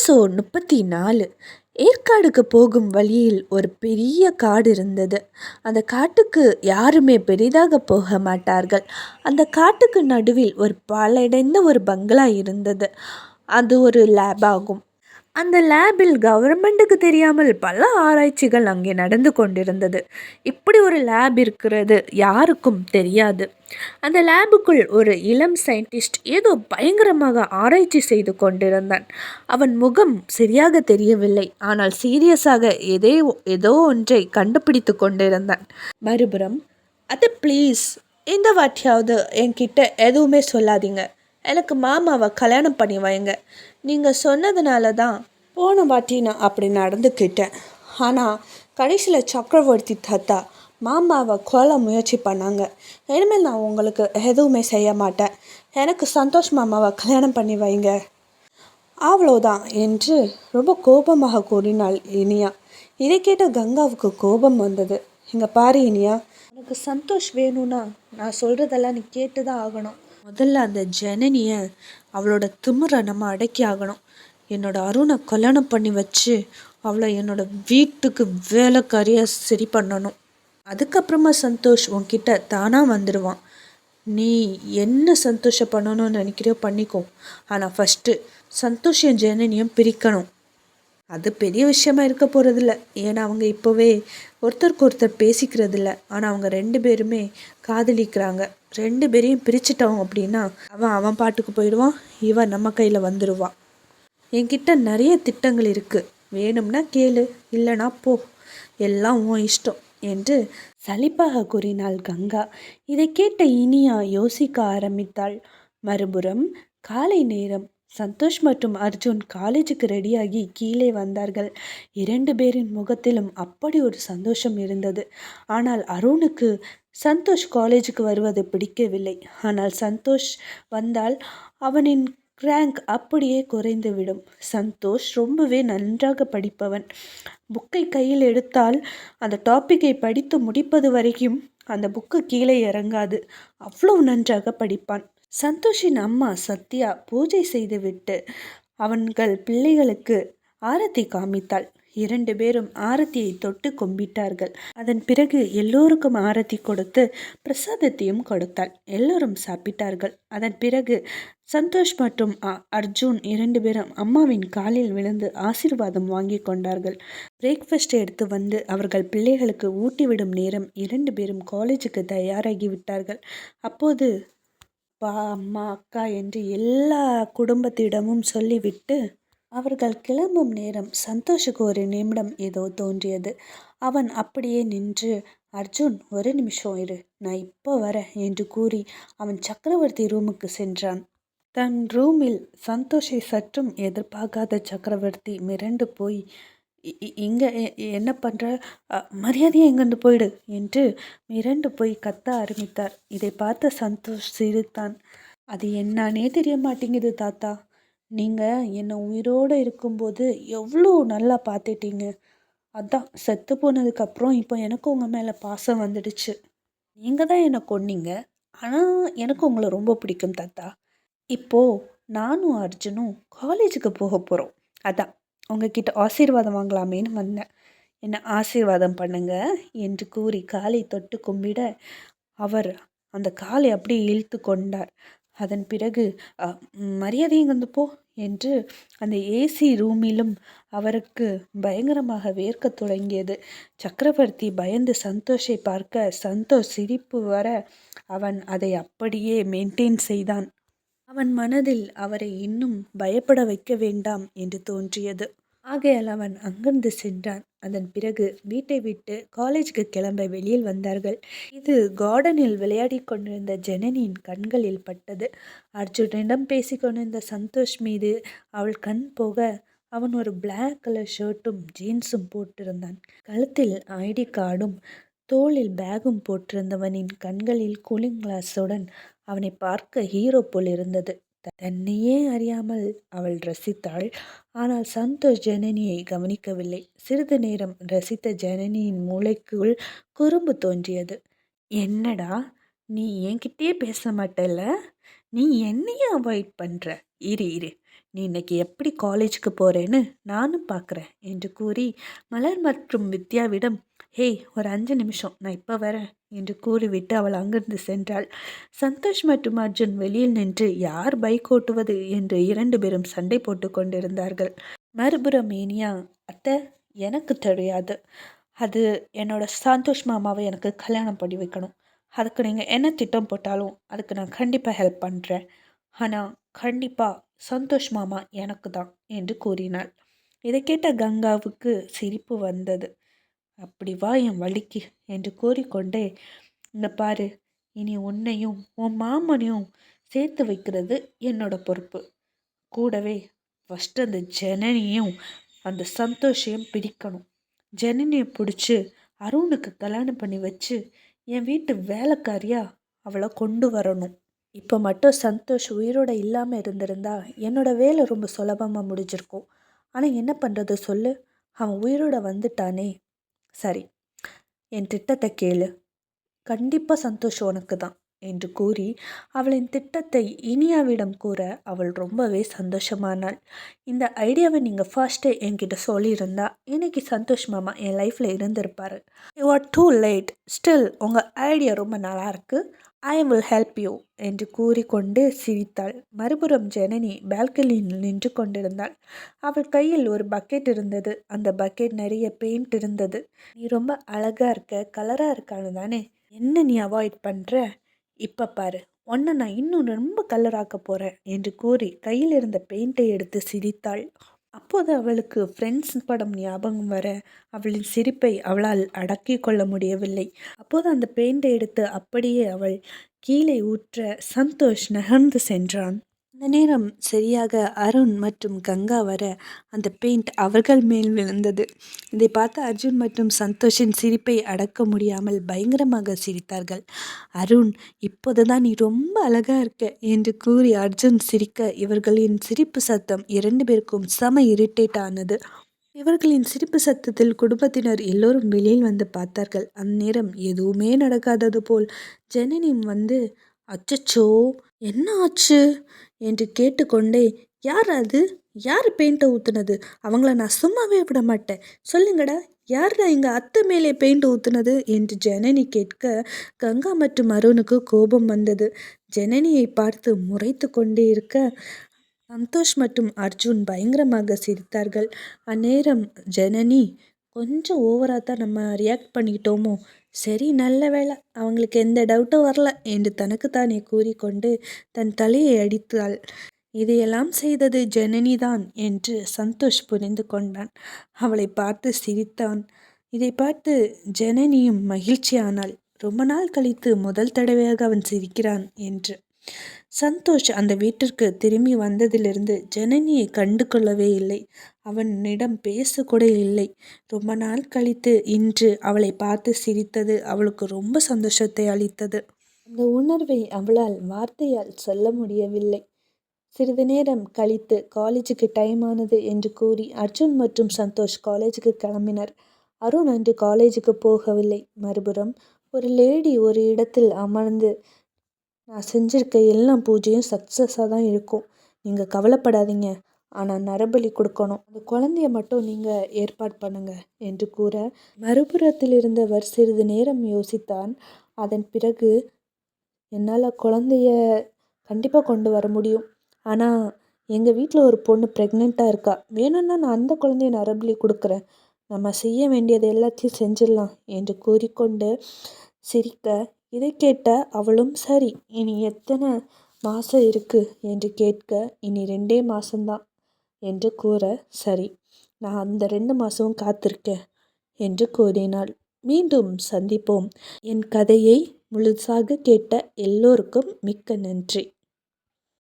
Episode முப்பத்தி நாலு ஏற்காடுக்கு போகும் வழியில் ஒரு பெரிய காடு இருந்தது. அந்த காட்டுக்கு யாருமே பெரிதாக போக மாட்டார்கள். அந்த காட்டுக்கு நடுவில் ஒரு பாலடைந்த ஒரு பங்களா இருந்தது. அது ஒரு லேப் ஆகும். அந்த லேபில் கவர்மெண்ட்டுக்கு தெரியாமல் பல ஆராய்ச்சிகள் அங்கே நடந்து கொண்டிருந்தது. இப்படி ஒரு லேப் இருக்கிறது யாருக்கும் தெரியாது. அந்த லேபுக்குள் ஒரு இளம் சயின்டிஸ்ட் ஏதோ பயங்கரமாக ஆராய்ச்சி செய்து கொண்டிருந்தான். அவன் முகம் சரியாக தெரியவில்லை. ஆனால் சீரியஸாக எதே ஏதோ ஒன்றை கண்டுபிடித்து கொண்டிருந்தான். மறுபுறம் அது ப்ளீஸ் இந்த வாட்டியாவது என்கிட்ட எதுவுமே சொல்லாதீங்க. எனக்கு மாமாவை கல்யாணம் பண்ணி வைங்க. நீங்கள் சொன்னதுனால தான் போன வாட்டி நான் அப்படி நடந்துக்கிட்டேன். ஆனால் கடைசியில் சக்கரவர்த்தி தாத்தா மாமாவை கொல்ல முயற்சி பண்ணாங்க. இனிமேல் நான் உங்களுக்கு எதுவுமே செய்ய மாட்டேன். எனக்கு சந்தோஷ் மாமாவை கல்யாணம் பண்ணி வைங்க. அவ்வளோதான் என்று ரொம்ப கோபமாக கூறினாள் இனியா. இதை கேட்ட கங்காவுக்கு கோபம் வந்தது. இங்கே பாரு இனியா. எனக்கு சந்தோஷ் வேணும்னா நான் சொல்கிறதெல்லாம் நீ கேட்டு தான் ஆகணும். முதல்ல அந்த ஜனனியை அவளோட திமிரை நம்ம அடக்கி ஆகணும். என்னோட அருணை கல்யாணம் பண்ணி வச்சு அவளை என்னோட வீட்டுக்கு வேலைக்காரியாக சரி பண்ணணும். அதுக்கப்புறமா சந்தோஷ் உன்கிட்ட தானாக வந்துடுவான் நீ என்ன சந்தோஷம் பண்ணணும்னு நினைக்கிறியோ பண்ணிக்கோ. ஆனால் ஃபஸ்ட்டு சந்தோஷம் ஜனனியும் பிரிக்கணும். அது பெரிய விஷயமா இருக்க போகிறதில்ல ஏன்னா அவங்க இப்போவே ஒருத்தருக்கு ஒருத்தர் பேசிக்கிறது இல்லை ஆனால் அவங்க ரெண்டு பேருமே காதலிக்கிறாங்க. ரெண்டு பேரையும் பிரிச்சுட்டோம் அப்படின்னா அவன் அவன் பாட்டுக்கு போயிடுவான் இவன் நம்ம கையில் வந்துடுவான் என்கிட்ட நிறைய திட்டங்கள் இருக்குது வேணும்னா கேளு இல்லைனா போ. எல்லாம் உன் இஷ்டம் என்று சலிப்பாக கூறினாள் கங்கா. இதை கேட்ட இனியா யோசிக்க ஆரம்பித்தாள். மறுபுறம் காலை நேரம் சந்தோஷ் மற்றும் அர்ஜுன் காலேஜுக்கு ரெடியாகி கீழே வந்தார்கள். இரண்டு பேரின் முகத்திலும் அப்படி ஒரு சந்தோஷம் இருந்தது. ஆனால் அருணுக்கு சந்தோஷ் காலேஜுக்கு வருவது பிடிக்கவில்லை. ஆனால் சந்தோஷ் வந்தால் அவனின் ரேங்க் அப்படியே குறைந்துவிடும். சந்தோஷ் ரொம்பவே நன்றாக படிப்பவன். புக்கை கையில் எடுத்தால் அந்த டாப்பிக்கை படித்து முடிப்பது வரைக்கும் அந்த புக்கு கீழே இறங்காது. அவ்வளோ நன்றாக படிப்பான். சந்தோஷின் அம்மா சத்யா பூஜை செய்துவிட்டு அவன்கள் பிள்ளைகளுக்கு ஆரத்தி காமித்தாள். இரண்டு பேரும் ஆரத்தியை தொட்டு கும்பிட்டார்கள். அதன் பிறகு எல்லோருக்கும் ஆரத்தி கொடுத்து பிரசாதத்தையும் கொடுத்தாள். எல்லோரும் சாப்பிட்டார்கள். அதன் பிறகு சந்தோஷ் மற்றும் அர்ஜுன் இரண்டு பேரும் அம்மாவின் காலில் விழுந்து ஆசீர்வாதம் வாங்கி கொண்டார்கள். பிரேக்ஃபாஸ்ட் எடுத்து வந்து அவர்கள் பிள்ளைகளுக்கு ஊட்டிவிடும் நேரம் இரண்டு பேரும் காலேஜுக்கு தயாராகி விட்டார்கள். அப்போது அப்பா அம்மா அக்கா என்று எல்லா குடும்பத்திடமும் சொல்லிவிட்டு அவர்கள் கிளம்பும் நேரம் சந்தோஷுக்கு ஒரு நிமிடம் ஏதோ தோன்றியது. அவன் அப்படியே நின்று அர்ஜுன் ஒரு நிமிஷம் இரு நான் இப்போ வரேன் என்று கூறி அவன் சக்கரவர்த்தி ரூமுக்கு சென்றான். தன் ரூமில் சந்தோஷை சற்றும் எதிர்பார்க்காத சக்கரவர்த்தி மிரண்டு போய் இங்கே என்ன பண்ணுற மரியாதையை எங்கேருந்து போயிடு என்று மிரண்டு போய் கத்த ஆரம்பித்தார். இதை பார்த்த சந்தோஷ் சிரித்தான். அது என்னானே தெரிய மாட்டேங்குது தாத்தா. நீங்கள் என்னை உயிரோடு இருக்கும்போது எவ்வளோ நல்லா பார்த்துட்டீங்க. அதான் செத்து போனதுக்கப்புறம் இப்போ எனக்கு உங்கள் மேலே பாசம் வந்துடுச்சு. நீங்கள் தான் என்னை கொன்னீங்க? ஆனால் எனக்கு உங்களை ரொம்ப பிடிக்கும் தாத்தா. இப்போது நானும் அர்ஜுனும் காலேஜுக்கு போக போகிறோம் அதான் உங்ககிட்ட ஆசீர்வாதம் வாங்கலாமேன்னு வந்தேன். என்னை ஆசீர்வாதம் பண்ணுங்க என்று கூறி காலை தொட்டு கும்பிட அவர் அந்த காலை அப்படியே இழுத்து கொண்டார். அதன் பிறகு மரியாதையும் வந்து போ என்று அந்த ஏசி ரூமிலும் அவருக்கு பயங்கரமாக வேர்க்க தொடங்கியது. சக்கரவர்த்தி பயந்து சந்தோஷை பார்க்க சந்தோஷ் சிரிப்பு வர அவன் அதை அப்படியே மெயின்டைன் செய்தான். அவன் மனதில் அவரை இன்னும் பயப்பட வைக்க வேண்டாம் என்று தோன்றியது. ஆகையால் அவன் அங்கிருந்து சென்றான். அதன் பிறகு வீட்டை விட்டு காலேஜுக்கு கிளம்ப வெளியில் வந்தார்கள். இது கார்டனில் விளையாடி கொண்டிருந்த ஜனனியின் கண்களில் பட்டது. அர்ஜுனிடம் பேசிக்கொண்டிருந்த சந்தோஷ் மீது அவள் கண் போக அவன் ஒரு பிளாக் கலர் ஷர்ட்டும் ஜீன்ஸும் போட்டிருந்தான். கழுத்தில் ஐடி கார்டும் தோளில் பேகும் போட்டிருந்தவனின் கண்களில் கூலிங் கிளாஸுடன் அவனை பார்க்க ஹீரோ போல் இருந்தது. தன்னையே அறியாமல் அவள் ரசித்தாள். ஆனால் சந்தோஷ் ஜனனியை கவனிக்கவில்லை. சிறிது நேரம் ரசித்த ஜனனியின் மூளைக்குள் குறும்பு தோன்றியது. என்னடா நீ என்கிட்டயே பேச மாட்டல நீ என்னையே அவாய்ட் பண்ணுற இரு இரு. நீ இன்னைக்கு எப்படி காலேஜுக்கு போகிறேன்னு நானும் பார்க்குறேன் என்று கூறி மலர் மற்றும் வித்யாவிடம் ஹேய் ஒரு அஞ்சு நிமிஷம். நான் இப்போ வரேன் என்று கூறிவிட்டு அவள் அங்கிருந்து சென்றாள். சந்தோஷ் மற்றும் அர்ஜுன் வெளியில் நின்று யார் பைக் ஓட்டுவது? என்று இரண்டு பேரும் சண்டை போட்டு கொண்டிருந்தார்கள். மறுபுறம் இனியா அத்தை எனக்கு தெரியாது. அது என்னோட சந்தோஷ் மாமாவை எனக்கு கல்யாணம் பண்ணி வைக்கணும். அதுக்கு நீங்கள் என்ன திட்டம் போட்டாலும் அதுக்கு நான் கண்டிப்பாக ஹெல்ப் பண்ணுறேன் ஆனால் கண்டிப்பாக சந்தோஷ் மாமா எனக்கு தான் என்று கூறினாள். இதை கேட்ட கங்காவுக்கு சிரிப்பு வந்தது. அப்படி வா என் வழிக்கு என்று கூறிக்கொண்டே இந்த பாரு இனி உன்னையும் உன் மாமனையும் சேர்த்து வைக்கிறது என்னோட பொறுப்பு. கூடவே ஃபஸ்ட்டு அந்த ஜனனியும் அந்த சந்தோஷையும் பிடிக்கணும் ஜனனியை பிடிச்சி அருணுக்கு கல்யாணம் பண்ணி வச்சு என் வீட்டு வேலைக்காரியாக அவளை கொண்டு வரணும். இப்போ மட்டும் சந்தோஷ் உயிரோட இல்லாமல் இருந்திருந்தா என்னோடய வேலை ரொம்ப சுலபமாக முடிஞ்சிருக்கும். ஆனால் என்ன பண்ணுறது சொல்லு? அவன் உயிரோட வந்துட்டானே. சரி என் திட்டத்தை கேளு. கண்டிப்பாக சந்தோஷம் உனக்கு தான் என்று கூறி அவளின் திட்டத்தை இனியாவிடம் கூற அவள் ரொம்பவே சந்தோஷமானாள். இந்த ஐடியாவை நீங்கள் ஃபர்ஸ்ட்டே என்கிட்ட சொல்லியிருந்தா இன்னைக்கு சந்தோஷ் மாமா என் லைஃப்பில் இருந்திருப்பார். You are too late still உங்கள் ஐடியா ரொம்ப நல்லா இருக்குது ஐ வில் ஹெல்ப் யூ என்று கூறிக்கொண்டு சிரித்தாள். மறுபுறம் ஜனனி பால்கனியில் நின்று கொண்டிருந்தாள். அவள் கையில் ஒரு பக்கெட் இருந்தது. அந்த பக்கெட் நிறைய பெயிண்ட் இருந்தது. நீ ரொம்ப அழகாக இருக்க கலராக இருக்கான்னு தானே? என்ன நீ அவாய்ட் பண்ணுற இப்போ பாரு உன்னை நான் இன்னும் ரொம்ப கலராக்க போகிறேன் என்று கூறி கையில் இருந்த பெயிண்டை எடுத்து சிரித்தாள். அப்போது அவளுக்கு ஃப்ரெண்ட்ஸ் படம் ஞாபகம் வர அவளின் சிரிப்பை அவளால் அடக்கி கொள்ள முடியவில்லை. அப்போது அந்த பெயிண்டை எடுத்து அப்படியே அவள் கீழே ஊற்ற சந்தோஷ் நகர்ந்து சென்றான். அந்த நேரம் சரியாக அருண் மற்றும் கங்கா வர அந்த பெயிண்ட் அவர்கள் மேல் விழுந்தது. இதை பார்த்து அர்ஜுன் மற்றும் சந்தோஷின் சிரிப்பை அடக்க முடியாமல் பயங்கரமாக சிரித்தார்கள். அருண் இப்போதுதான் நீ ரொம்ப அழகா இருக்க என்று கூறி அர்ஜுன் சிரிக்க இவர்களின் சிரிப்பு சத்தம் இரண்டு பேருக்கும் செம இரிட்டேட் ஆனது. இவர்களின் சிரிப்பு சத்தத்தில் குடும்பத்தினர் எல்லோரும் வெளியில் வந்து பார்த்தார்கள். அந்நேரம் எதுவுமே நடக்காதது போல் ஜனனியும் வந்து அச்சச்சோ என்ன ஆச்சு? என்று கேட்டுக்கொண்டே யார் அது? யார் பெயிண்ட்டை ஊற்றுனது அவங்கள நான் சும்மாவே விட மாட்டேன். சொல்லுங்கடா யார்டா எங்கள் அத்தை மேலே பெயிண்ட் ஊற்றுனது என்று ஜனனி கேட்க கங்கா மற்றும் அருணுக்கு கோபம் வந்தது. ஜனனியை பார்த்து முறைத்து கொண்டே இருக்க சந்தோஷ் மற்றும் அர்ஜுன் பயங்கரமாக சிரித்தார்கள். அந்நேரம் ஜனனி கொஞ்சம் ஓவராக தான் நம்ம ரியாக்ட் பண்ணிக்கிட்டோமோ? சரி நல்ல வேலை அவங்களுக்கு எந்த டவுட்டும் வரல என்று தனக்குத்தானே கூறிக்கொண்டு தன் தலையை அடித்தாள். இதையெல்லாம் செய்தது ஜனனிதான் என்று சந்தோஷ் புரிந்து கொண்டான். அவளை பார்த்து சிரித்தான். இதை பார்த்து ஜனனியும் மகிழ்ச்சியானாள். ரொம்ப நாள் கழித்து முதல் தடவையாக அவன் சிரிக்கிறான் என்று. சந்தோஷ் அந்த வீட்டிற்கு திரும்பி வந்ததிலிருந்து ஜனனியை கண்டு கொள்ளவே இல்லை அவனிடம் பேசக்கூட இல்லை. ரொம்ப நாள் கழித்து இன்று அவளை பார்த்து சிரித்தது அவளுக்கு ரொம்ப சந்தோஷத்தை அளித்தது. அந்த உணர்வை அவளால் வார்த்தையால் சொல்ல முடியவில்லை. சிறிது நேரம் கழித்து காலேஜுக்கு டைம் ஆனது என்று கூறி அர்ஜுன் மற்றும் சந்தோஷ் காலேஜுக்கு கிளம்பினர். அருண் அன்று காலேஜுக்கு போகவில்லை. மறுபுறம் ஒரு லேடி ஒரு இடத்தில் அமர்ந்து நான் செஞ்சுருக்க எல்லா பூஜையும் சக்ஸஸாக தான் இருக்கும். நீங்கள் கவலைப்படாதீங்க. ஆனால் நரபலி கொடுக்கணும். அந்த குழந்தைய மட்டும் நீங்கள் ஏற்பாடு பண்ணுங்க என்று கூற மறுபுறத்தில் இருந்தவர் சிறிது நேரம் யோசித்தான். அதன் பிறகு என்னால் குழந்தைய கண்டிப்பாக கொண்டு வர முடியும். ஆனால் எங்கள் வீட்டில் ஒரு பொண்ணு ப்ரெக்னெண்ட்டாக இருக்கா. வேணும்னா நான் அந்த குழந்தைய நரபலி கொடுக்குறேன். நம்ம செய்ய வேண்டியது எல்லாத்தையும் செஞ்சிடலாம் என்று கூறிக்கொண்டு சிரிக்க இதை கேட்ட அவளும் சரி இனி எத்தனை மாதம் இருக்கு? என்று கேட்க இனி ரெண்டே மாதம்தான் என்று கூற சரி நான் அந்த ரெண்டு மாதமும் காத்திருக்கேன் என்று கூறினாள். மீண்டும் சந்திப்போம். என் கதையை முழுசாக கேட்ட எல்லோருக்கும் மிக்க நன்றி.